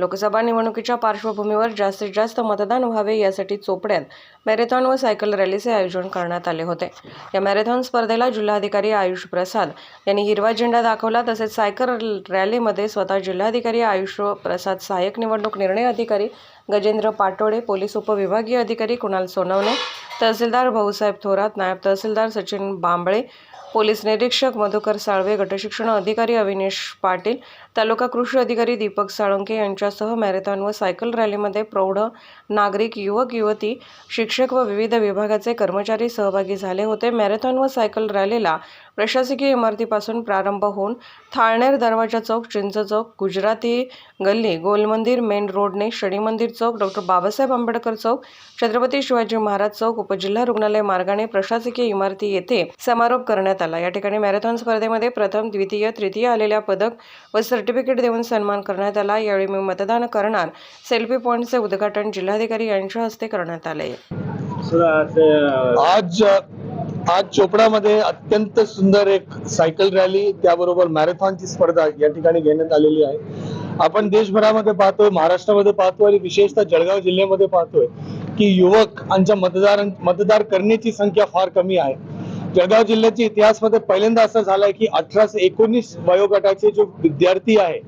लोकसभा निवडणुकीच्या पार्श्वभूमीवर जास्तीत जास्त मतदान व्हावे यासाठी चोपड्यात मॅरेथॉन व सायकल रॅलीचे आयोजन करण्यात आले होते. या मॅरेथॉन स्पर्धेला जिल्हाधिकारी आयुष प्रसाद यांनी हिरवा झेंडा दाखवला. तसेच सायकल रॅलीमध्ये स्वतः जिल्हाधिकारी आयुष प्रसाद सहाय्यक निवडणूक निर्णय अधिकारी गजेंद्र पाटोडे पोलीस उपविभागीय अधिकारी कुणाल सोनवणे तहसीलदार भाऊसाहेब थोरात नायब तहसीलदार सचिन बांबळे पोलीस निरीक्षक मधुकर साळवे गटशिक्षण अधिकारी अविनेश पाटील तालुका कृषी अधिकारी दीपक साळुंके यांच्यासह मॅरेथॉन व सायकल रॅलीमध्ये प्रौढ नागरिक युवक युवती शिक्षक व विविध विभागाचे कर्मचारी सहभागी झाले होते. मॅरेथॉन व सायकल रॅलीला प्रशासकीय इमारतीपासून प्रारंभ होऊन थाळनेर दरवाजा चौक चिंच चौक गुजराती गल्ली गोलमंदिर मेन रोडने शनी मंदिर चौक डॉक्टर बाबासाहेब आंबेडकर चौक छत्रपती शिवाजी महाराज चौक उपजिल्हा रुग्णालय मार्गाने प्रशासकीय इमारती येथे समारोप करण्यात आला. या ठिकाणी मॅरेथॉन स्पर्धेमध्ये प्रथम द्वितीय तृतीय आलेल्या पदक व सर्टिफिकेट देऊन सन्मान करण्यात आला. यावेळी मी मतदान करणार सेल्फी पॉईंटचे उद्घाटन जिल्हाधिकारी यांच्या हस्ते करण्यात आले. आज आज चोपडामध्ये अत्यंत सुंदर एक सायकल रॅली त्याबरोबर मॅरेथॉनची स्पर्धा या ठिकाणी घेण्यात आलेली आहे. आपण देशभरामध्ये पाहतोय महाराष्ट्रामध्ये पाहतोय आणि विशेषतः जळगाव जिल्ह्यामध्ये पाहतोय की युवकांच्या मतदार मतदार करण्याची संख्या फार कमी आहे. जळगाव जिल्ह्याच्या इतिहासमध्ये पहिल्यांदा असं झालंय की अठराशे एकोणीस वयोगटाचे जो विद्यार्थी आहे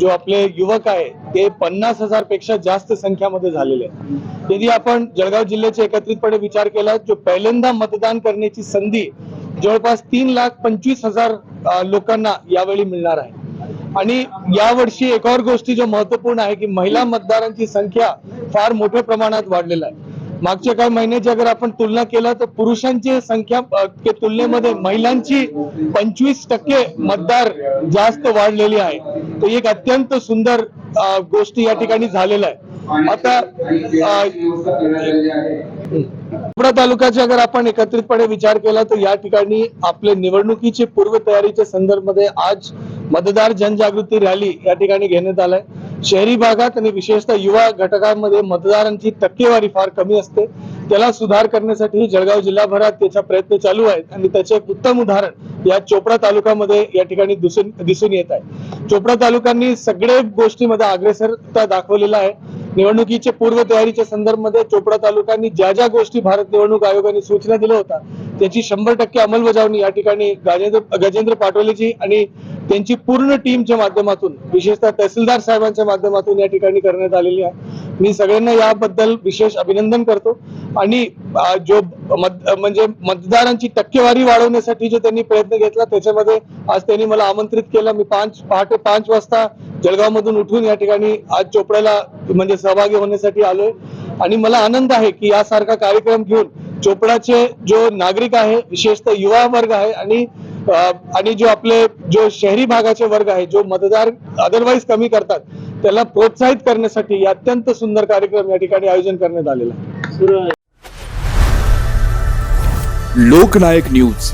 जो आपले युवक आहे ते पन्नास हजारपेक्षा जास्त संख्यामध्ये झालेले आहे यदि आपण जळगाव जिल्ह्याचे एकत्रितपणे विचार केला जो पहिल्यांदा मतदान करण्याची संधी जवळपास तीन लाख पंचवीस हजार लोकांना यावेळी मिळणार आहे. आणि यावर्षी एक और गोष्टी जो महत्त्वपूर्ण आहे की महिला मतदारांची संख्या फार मोठ्या प्रमाणात वाढलेला आहे. मागच्या काही महिन्याची अगर आपण तुलना केला तर पुरुषांची संख्या तुलनेमध्ये महिलांची पंचवीस टक्के मतदार जास्त वाढलेली आहे. तर एक अत्यंत सुंदर गोष्टी या ठिकाणी झालेला आहे. आता पुरा तालुक्याचे अगर आपण एकत्रितपणे विचार केला तर या ठिकाणी आपले निवडणुकीचे पूर्वतयारीच्या संदर्भामध्ये आज मतदार जनजागृती रॅली या ठिकाणी घेण्यात आलाय. शहरी भागात आणि विशेषतः युवा घटकांमध्ये मतदारांची टक्केवारी फार कमी असते. त्याला सुधार करण्यासाठी जळगाव जिल्हाभरात त्याचा प्रयत्न चालू आहेत आणि त्याचे एक उत्तम उदाहरण या चोपडा तालुक्यामध्ये या ठिकाणी दिसून दिसून येत आहे. चोपडा तालुक्यांनी सगळे गोष्टीमध्ये अग्रेसरता दाखवलेला आहे. निवडणुकीच्या पूर्वतयारीच्या संदर्भामध्ये चोपडा तालुक्यांनी ज्या ज्या गोष्टी भारत निवडणूक आयोगाने सूचना दिल्या होत्या त्याची शंभर टक्के अंमलबजावणी या ठिकाणी गजेंद्र गजेंद्र पाटोलेजी आणि त्यांची पूर्ण टीमच्या माध्यमातून विशेषतः तहसीलदार साहेबांच्या माध्यमातून या ठिकाणी करण्यात आलेली आहे. मी सगळ्यांना याबद्दल विशेष अभिनंदन करतो. आणि जो म्हणजे मतदारांची टक्केवारी वाढवण्यासाठी जो त्यांनी प्रयत्न घेतला त्याच्यामध्ये आज त्यांनी मला आमंत्रित केलं. मी पाच पहाटे पाच वाजता जळगाव मधून उठून या ठिकाणी आज चोपड्याला म्हणजे सहभागी होण्यासाठी आलोय. आणि मला आनंद आहे की यासारखा कार्यक्रम घेऊन चोपडाचे जो नागरिक आहे विशेषतः युवा वर्ग आहे आणि आणि जो आपले जो शहरी भागाचे वर्ग आहे जो मतदार अदरवाईज कमी करतात त्याला प्रोत्साहित करण्यासाठी अत्यंत सुंदर कार्यक्रम या ठिकाणी आयोजन करण्यात आलेला आहे. लोकनायक न्यूज.